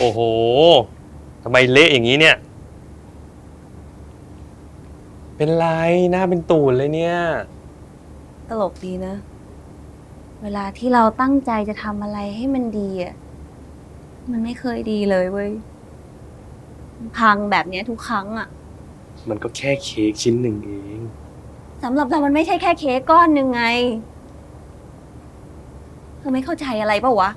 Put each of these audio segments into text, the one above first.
โอ้โหทำไมเละอย่างนี้เนี่ย เป็นไรหน้าเป็นตูนเลยเนี่ย ตลกดีนะ เวลาที่เราตั้งใจจะทำอะไรให้มันดีอะ มันไม่เคยดีเลยเว้ยมันพังแบบเนี้ยทุกครั้งอะมันก็แค่เค้กชิ้นหนึ่งเอง สำหรับเรามันไม่ใช่แค่เค้กก้อนหนึ่งไงเธอไม่เข้าใจอะไรปะวะ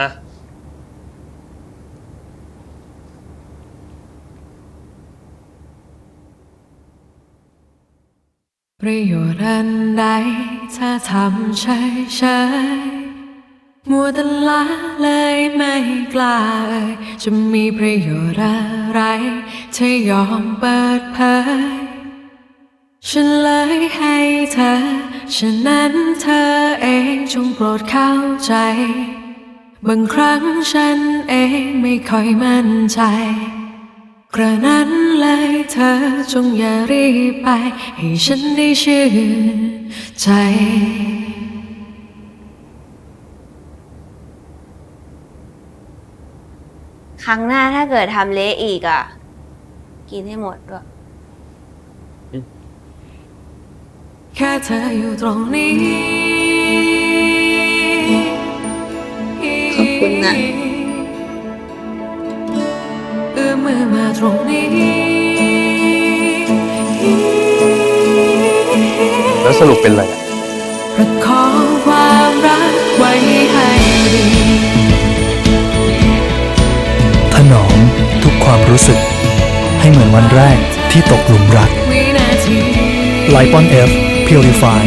อะประโยชน์อันใดถ้าทำเฉยเฉยมัวแต่ละเลยไม่กล้าเอ่ยจะมีประโยชน์อะไรถ้ายอมเปิดเผยฉันเลยให้เธอ ฉะนั้นเธอเองจงโปรดเข้าใจ บางครั้งฉันเองไม่ค่อยมั่นใจ กระนั้นเลยเธอจงอย่ารีบไป ให้ฉันได้ชื่นใจ ครั้งหน้าถ้าเกิดทำเละอีกอะ กินให้หมดด้วย แค่เธออยู่ตรงนี้ คุณนะเอื้อมมือมาตรงนี้แล้วสรุปเป็นอะไรอะประคองความรักไว้ให้ดีถนอมทุกความรู้สึก ให้เหมือนวันแรกที่ตกหลุมรักวินาที ไลปอนเอฟ Purify